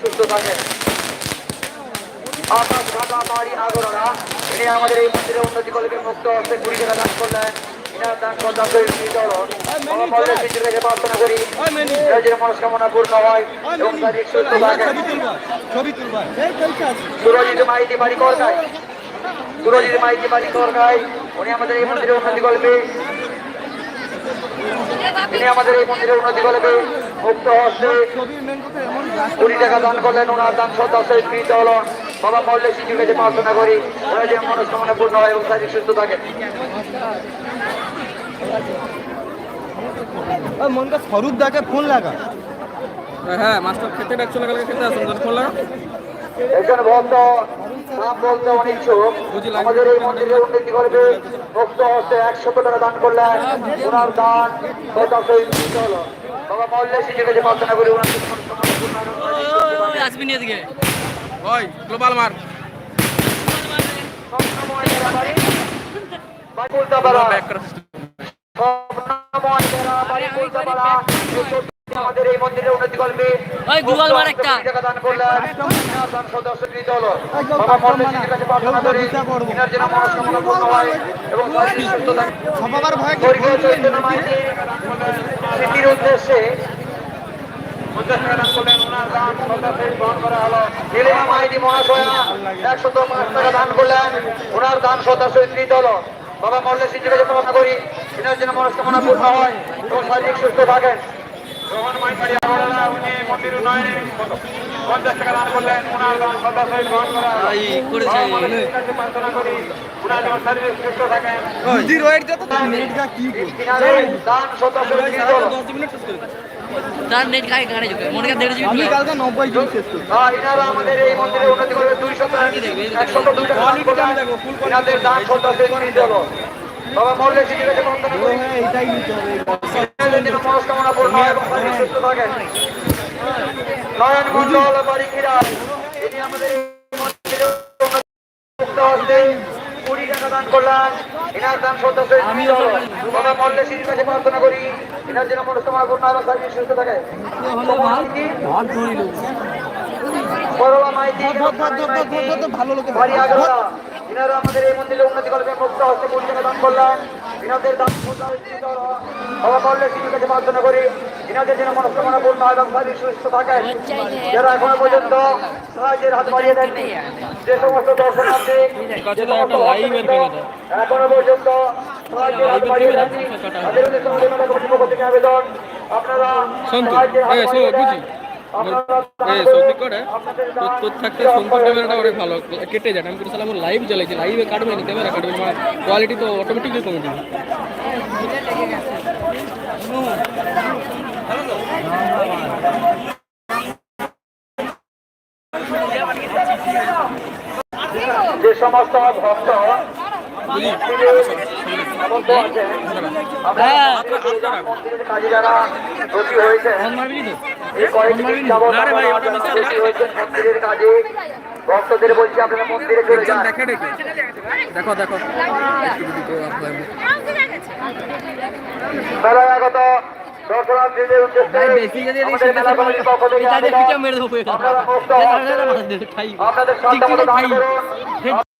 সুস্থ থাকেন আকাশ ঢাকা বাড়ি আগররা ইনি আমাদের এই মন্দিরের উন্নতি কলকে মুক্ত হস্তে কুড়ি টাকা দান করলেন ইনার দান করলাম মল্লের প্রার্থনা করি। রাজ্যের মনস্কামনা পূর্ণ হয়। এবং শারীরিক সুস্থ থাকেন সুরজিৎ মাইতি বাড়ি করকাই সুরজিৎ মাইতি বাড়ি করকাই উনি আমাদের এই মন্দিরের উন্নতি করবে। তিনি আমাদের এই মন্দিরের উন্নতি করবে। মুক্ত হস্তে কুড়ি টাকা দান করলেন ওনার দান শ্রদ্ধা সহিত কৃত হল। বাবা মল্লের শিশুর কাছে প্রার্থনা করি। ওরা যেন মনস্কামনা পূর্ণ হয় এবং শারীরিক সুস্থ থাকে। মনকা স্বরূপ দাকে ফোন লাগা। হ্যাঁ মাস্টার খেতে ডাকছিল কালকে খেতে আসুন ফোন লাগা। একজন ভক্ত নাম বলতে অনিচ্ছুক। আমাদের এই মন্দিরের উন্নতি করবে মুক্ত হস্তে একশত টাকা দান করলেন। ওনার দান হল। করি। আসবি এদিকে। ওই গ্লোবাল মার। ব্যাক করার আমাদের এই মন্দিরের উন্নতি করবে। ওই গুগল মার একটা। দান করলেন। দান সদস্য কৃত হলো বাবা মন্দির শিশুর কাছে প্রার্থনা করি এনার যেন মনস্কামনা পূর্ণ হয় এবং সবার ভয় স্বর্গীয় চৈতন্য মাইতি স্মৃতির উদ্দেশ্যে একশত পাঁচ টাকা দান করলেন, ওনার দান শ্রদ্ধা সহিত কৃত হলো। বাবা মল্লের শিশুর কাছে প্রার্থনা করি এনার যেন মনস্কামনা পূর্ণ হয় এবং শারীরিক সুস্থ থাকেন। রোহন মাইপাড়ি আগরওয়ালা উনি মন্দির উন্নয়নে টাকা করা। বাবা করি কি করে তার নেট গায়ে গাড়ি ঢুকে মনে কর দেড় জিবি আমি কালকে নব্বই জন শেষ করছি হ্যাঁ, ইনারা আমাদের এই মন্দিরে উন্নতি করবে দুইশো একশত দুই টাকা দান করলেন। ইনাদের দান শ্রদ্ধা সহিত কৃত হলো। বাবা মল্লের শিশুর কাছে প্রার্থনা করি হ্যাঁ এটাই নিতে হবে ইনাদের যেন মনস্কামনা পূর্ণ এবং সুস্থ থাকেন নয়ন মন্ডল বাড়ি কিরায় তিনি আমাদের কুড়ি টাকা দান করলেন এনার দান। বাবা কাছে প্রার্থনা করি। এনার যেন মনস্কামনা পূর্ণ এবং সুস্থ থাকে। করলা মাইতি ভালো লোকে বাড়ি আগরওয়ালা। ইনারা আমাদের এই মন্দিরে উন্নতি করবে মুক্ত হস্তে কুড়ি টাকা দান করলেন ইনাদের হলো। বাবা মল্লের প্রার্থনা করি। ইনাদের যেন মনস্কামনা পূর্ণ এবং শারীরিক সুস্থ থাকেন। যারা এখনও পর্যন্ত সাহায্যের হাত বাড়িয়ে দেননি যে সমস্ত দর্শনার্থী এখনও পর্যন্ত সাহায্যের হাত বাড়িয়ে দেননি তাদের উদ্দেশ্যে থেকে আবেদন আপনারা সাহায্যের হাত সো বাড়িয়ে তোর থাকতে বিরাট ক্যামেরাটা অনেক ভালো। কেটে যায়। আমি লাইভ জ্বালাইছি লাইভে কাটবে না ক্যামেরা কাটবে না। কোয়ালিটি তো অটোমেটিকলি কমে যাবে। যে সমস্ত ভক্ত ভক্তদের বলছি আপনারা মন্দিরে চলে যান দেখে দেখে মেলায় আগত দর্শনার্থীদের উদ্দেশ্যে আপনাদের সাধ্য দান করুন।